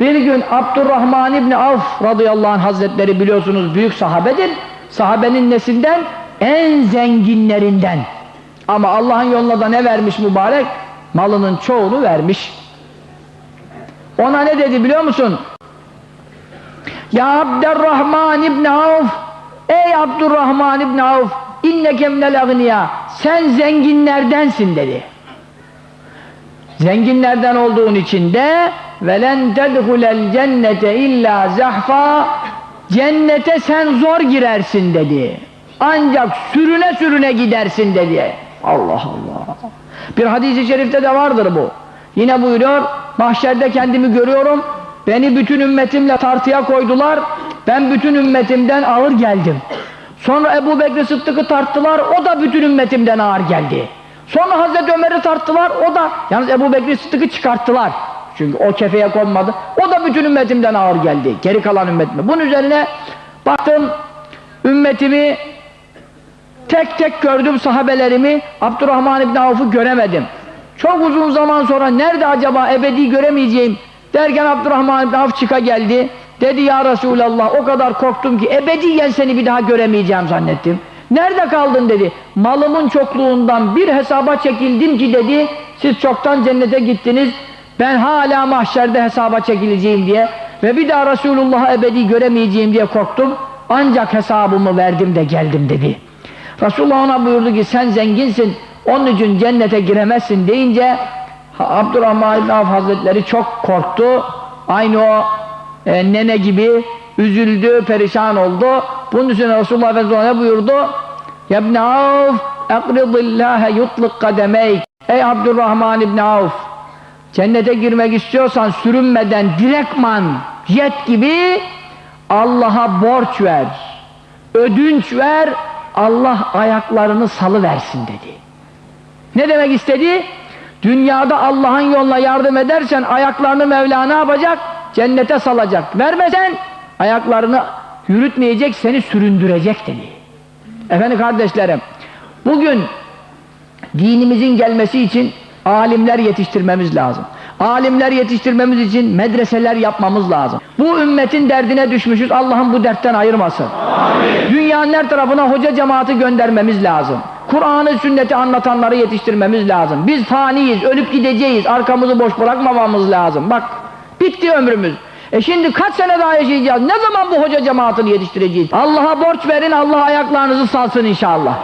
Bir gün Abdurrahman İbni Avf radıyallahu anh hazretleri biliyorsunuz büyük sahabedir. Sahabenin nesinden? En zenginlerinden. Ama Allah'ın yoluna da ne vermiş mübarek? Malının çoğunu vermiş. Ona ne dedi biliyor musun? Ya Abdurrahman İbni Avf Ey Abdurrahman İbni Avf inneke minel agniya sen zenginlerdensin dedi. Zenginlerden olduğun için de velen tedhulel cennete illa zahfa cennete sen zor girersin dedi. Ancak sürüne sürüne gidersin dedi. Allah Allah. Bir hadis-i şerifte de vardır bu. Yine buyuruyor, mahşerde kendimi görüyorum, beni bütün ümmetimle tartıya koydular, ben bütün ümmetimden ağır geldim. Sonra Ebu Bekir Sıddık'ı tarttılar, o da bütün ümmetimden ağır geldi. Sonra Hazreti Ömer'i tarttılar, o da, yalnız Ebu Bekir Sıddık'ı çıkarttılar. Çünkü o kefeye konmadı, o da bütün ümmetimden ağır geldi, geri kalan ümmetime. Bunun üzerine baktım, ümmetimi tek tek gördüm sahabelerimi, Abdurrahman İbni Avf'ı göremedim. Çok uzun zaman sonra nerede acaba ebedi göremeyeceğim derken Abdurrahman İbni Avf çıka geldi. Dedi ya Resulallah o kadar korktum ki ebediyen seni bir daha göremeyeceğim zannettim. Nerede kaldın dedi. Malımın çokluğundan bir hesaba çekildim ki dedi siz çoktan cennete gittiniz. Ben hala mahşerde hesaba çekileceğim diye ve bir daha Resulullah'ı ebedi göremeyeceğim diye korktum. Ancak hesabımı verdim de geldim dedi. Resulullah ona buyurdu ki sen zenginsin onun için cennete giremezsin deyince Abdurrahman İbn Avf Hazretleri çok korktu. Aynı o e, nene gibi üzüldü, perişan oldu. Bunun için Resulullah Efendimiz ona buyurdu? Ya İbn Avf ekridillâhe yutlık kademeyk Ey Abdurrahman İbn Avf cennete girmek istiyorsan sürünmeden direktman jet gibi Allah'a borç ver ödünç ver Allah ayaklarını salı versin dedi. Ne demek istedi? Dünyada Allah'ın yoluna yardım edersen ayaklarını Mevla ne yapacak? Cennete salacak. Vermesen ayaklarını yürütmeyecek, seni süründürecek dedi. Efendim kardeşlerim, bugün dinimizin gelmesi için alimler yetiştirmemiz lazım. Alimler yetiştirmemiz için medreseler yapmamız lazım. Bu ümmetin derdine düşmüşüz. Allah'ım bu dertten ayırmasın. Amin. Dünyanın her tarafına hoca cemaati göndermemiz lazım. Kur'an'ı, sünneti anlatanları yetiştirmemiz lazım. Biz faniyiz, ölüp gideceğiz. Arkamızı boş bırakmamamız lazım. Bak, bitti ömrümüz. E şimdi kaç sene daha yaşayacağız? Ne zaman bu hoca cemaatini yetiştireceğiz? Allah'a borç verin, Allah ayaklarınızı salsın inşallah.